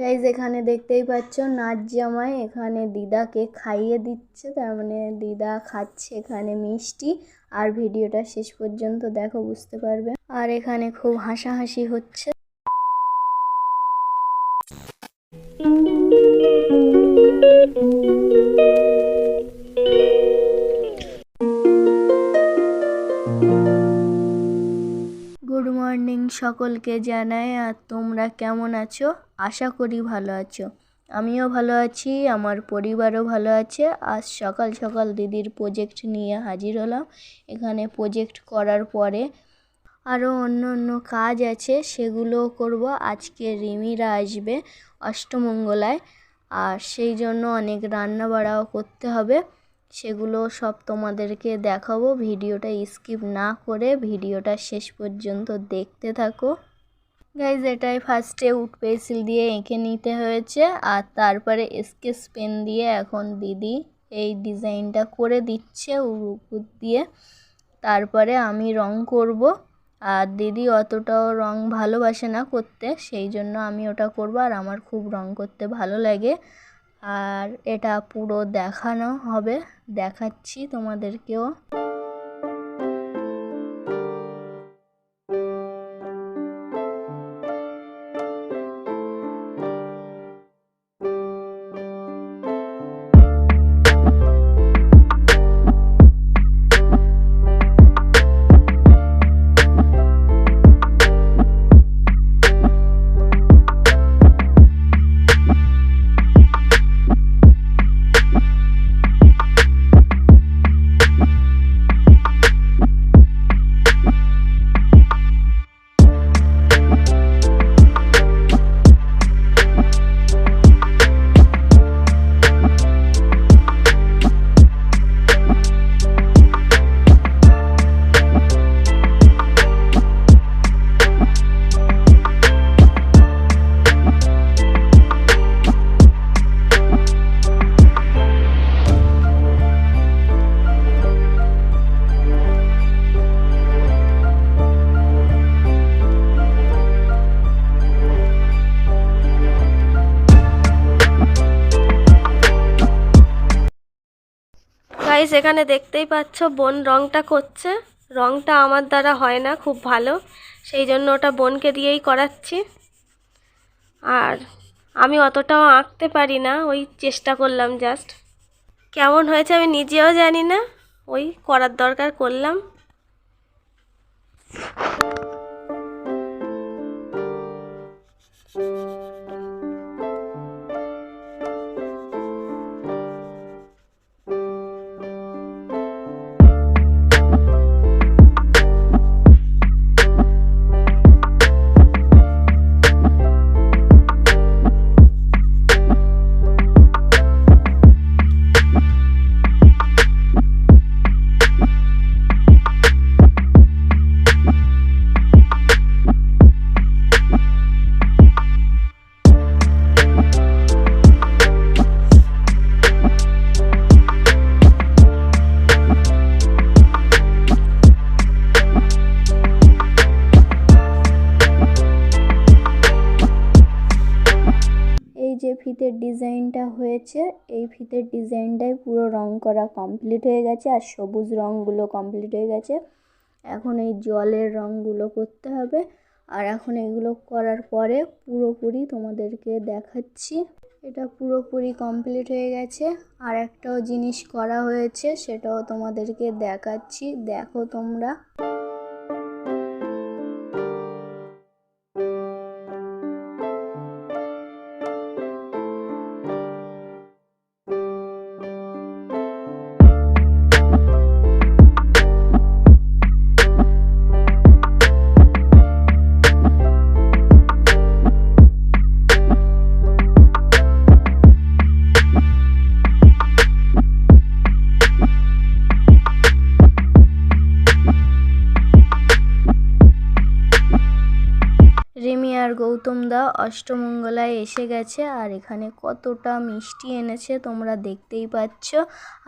Guys এখানে দেখতেই পাচ্ছ নাচ জামাই। এখানে দিদাকে খাইয়ে দিচ্ছে, তার মানে দিদা খাচ্ছে এখানে মিষ্টি। আর ভিডিওটা শেষ পর্যন্ত দেখো, বুঝতে পারবে। আর এখানে খুব হাসাহাসি হচ্ছে। গুড সকলকে জানাই, আর তোমরা কেমন আছো? আশা করি ভালো আছো। আমিও ভালো আছি, আমার পরিবারও ভালো আছে। আজ সকাল সকাল দিদির প্রজেক্ট নিয়ে হাজির হলাম। এখানে প্রজেক্ট করার পরে আরও অন্য অন্য কাজ আছে, সেগুলোও করব। আজকে রিমিরা আসবে অষ্টমঙ্গলায়, আর সেই জন্য অনেক রান্না বাড়াও করতে হবে। সেগুলো সব তোমাদেরকে দেখাবো। ভিডিওটা স্কিপ না করে ভিডিওটা শেষ পর্যন্ত দেখতে থাকো। গাইজ এটাই ফার্স্টে উড পেন্সিল দিয়ে এঁকে নিতে হয়েছে। আর তারপরে স্কেচ পেন দিয়ে এখন দিদি এই ডিজাইনটা করে দিচ্ছে উপর দিয়ে। তারপরে আমি রং করব। আর দিদি অতটাও রং ভালোবাসে না করতে, সেই জন্য আমি ওটা করব। আর আমার খুব রং করতে ভালো লাগে। আর এটা পুরো দেখানো হবে দেখাচ্ছি তোমাদেরকেও। গাইস এখানে দেখতেই পাচ্ছ বোন রংটা করছে। রংটা আমার দ্বারা হয় না, খুব ভালো। সেই জন্য ওটা বোনকে দিয়েই করাচ্ছি। আর আমি অতটাও আঁকতে পারি না, ওই চেষ্টা করলাম জাস্ট কেমন হয়েছে আমি নিজেও জানি না, ওই করার দরকার করলাম। যে ফিতের ডিজাইনটা হয়েছে, এই ফিতের ডিজাইনটাই পুরো রং করা কমপ্লিট হয়ে গেছে আর সবুজ রঙগুলো কমপ্লিট হয়ে গেছে। এখন এই জলের রঙগুলো করতে হবে আর এখন এগুলো করার পরে পুরোপুরি তোমাদেরকে দেখাচ্ছি। এটা পুরোপুরি কমপ্লিট হয়ে গেছে। আর একটাও জিনিস করা হয়েছে, সেটাও তোমাদেরকে দেখাচ্ছি। দেখো তোমরা। গৌতম দা অষ্টমঙ্গলায় এসে গেছে আর এখানে কতটা মিষ্টি এনেছে তোমরা দেখতেই পাচ্ছ।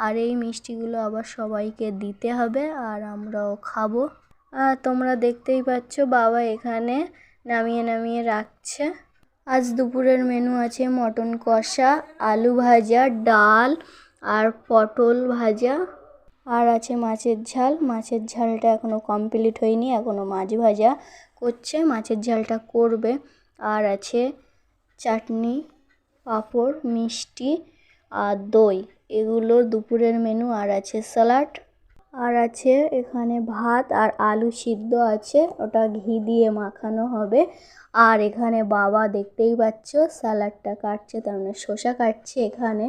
আর এই মিষ্টিগুলো আবার সবাইকে দিতে হবে আর আমরাও খাব। আর তোমরা দেখতেই পাচ্ছ বাবা এখানে নামিয়ে নামিয়ে রাখছে। আজ দুপুরের মেনু আছে মটন কষা, আলু ভাজা, ডাল আর পটল ভাজা। আর আছে মাছের ঝাল। মাছের ঝালটা এখনও কমপ্লিট হয়নি এখনও মাছ ভাজা। করছে, মাছের ঝালটা করবে। আর আছে চাটনি, পাঁপড়, মিষ্টি আর দই। এগুলো দুপুরের মেনু আর আছে স্যালাড আর আছে এখানে ভাত আর আলু সিদ্ধ আছে, ওটা ঘি দিয়ে মাখানো হবে। আর এখানে বাবা দেখতেই পাচ্ছ স্যালাডটা কাটছে, তার মানে শসা কাটছে এখানে।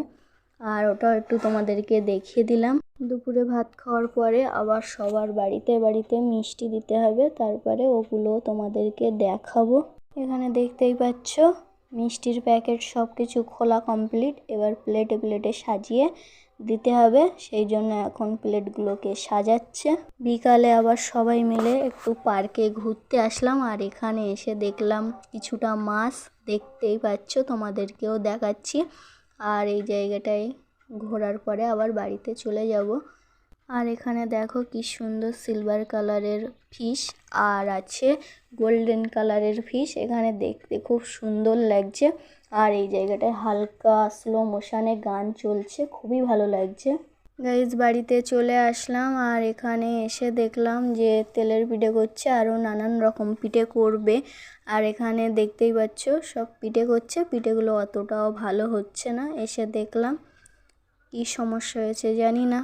আর ওটা একটু তোমাদেরকে দেখিয়ে দিলাম। দুপুরে ভাত খাওয়ার পরে আবার সবার বাড়িতে বাড়িতে মিষ্টি দিতে হবে, তারপরে ওগুলো তোমাদেরকে দেখাবো। এখানে দেখতেই পাচ্ছ, মিষ্টির প্যাকেট সব কিছু খোলা কমপ্লিট। এবার প্লেটে প্লেটে সাজিয়ে দিতে হবে, সেই জন্য এখন প্লেটগুলোকে সাজাচ্ছে। বিকালে আবার সবাই মিলে একটু পার্কে ঘুরতে আসলাম, আর এখানে এসে দেখলাম কিছুটা মাছ। দেখতেই পাচ্ছ, তোমাদেরকেও দেখাচ্ছি। আর এই জায়গাটায় ঘোরার পরে আবার বাড়িতে চলে যাব। আর এখানে দেখো কি সুন্দর সিলভার কালারের ফিশ আর আছে গোল্ডেন কালারের ফিশ এখানে দেখতে খুব সুন্দর লাগছে। আর এই জায়গাটায় হালকা স্লো মোশানে গান চলছে, খুবই ভালো লাগছে। গাইজ বাড়িতে চলে আসলাম আর এখানে এসে দেখলাম যে তেলের পিঠে করছে, আরও নানান রকম পিঠে করবে। আর এখানে দেখতেই পাচ্ছ, সব পিঠে করছে, পিঠেগুলো অতটাও ভালো হচ্ছে না। এসে দেখলাম কি সমস্যা হয়েছে জানি না।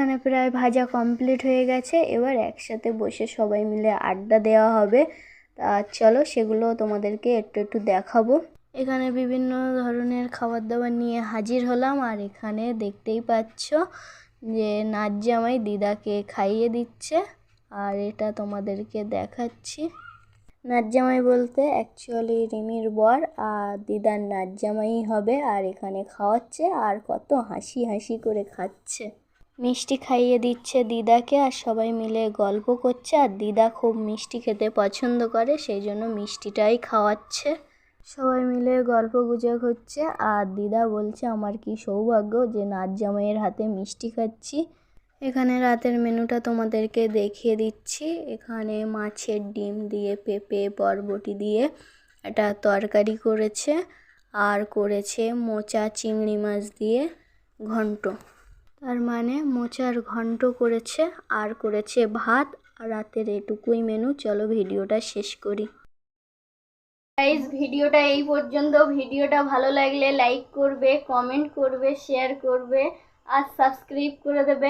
এখানে প্রায় ভাজা কমপ্লিট হয়ে গেছে। এবার একসাথে বসে সবাই মিলে আড্ডা দেওয়া হবে। তা চলো সেগুলো তোমাদেরকে একটু একটু দেখাবো। এখানে বিভিন্ন ধরনের খাবার দাবার নিয়ে হাজির হলাম। আর এখানে দেখতেই পাচ্ছ যে নাচ জামাই দিদাকে খাইয়ে দিচ্ছে। আর এটা তোমাদেরকে দেখাচ্ছি। নাচ জামাই বলতে অ্যাকচুয়ালি রিমির বর আর দিদার নাচ জামাই হবে। আর এখানে খাওয়াচ্ছে আর কত হাসি হাসি করে খাচ্ছে। মিষ্টি খাইয়ে দিচ্ছে দিদাকে আর সবাই মিলে গল্প করছে। আর দিদা খুব মিষ্টি খেতে পছন্দ করে, সেই জন্য মিষ্টিটাই খাওয়াচ্ছে। সবাই মিলে গল্প গুজব হচ্ছে আর দিদা বলছে, আমার কি সৌভাগ্য যে নাচ জামাইয়ের হাতে মিষ্টি খাচ্ছি। এখানে রাতের মেনুটা তোমাদেরকে দেখিয়ে দিচ্ছি। এখানে মাছের ডিম দিয়ে, পেঁপে, বরবটি দিয়ে একটা তরকারি করেছে। আর করেছে মোচা, চিংড়ি মাছ দিয়ে ঘন্ট। তার মানে মোচার ঘন্ট করেছে, আর করেছে ভাত। আর রাতের এটুকুই মেনু, চলো ভিডিওটা শেষ করি। গাইজ ভিডিওটা এই পর্যন্ত। ভিডিওটা ভালো লাগলে লাইক করবে কমেন্ট করবে শেয়ার করবে, আর সাবস্ক্রাইব করে দেবে।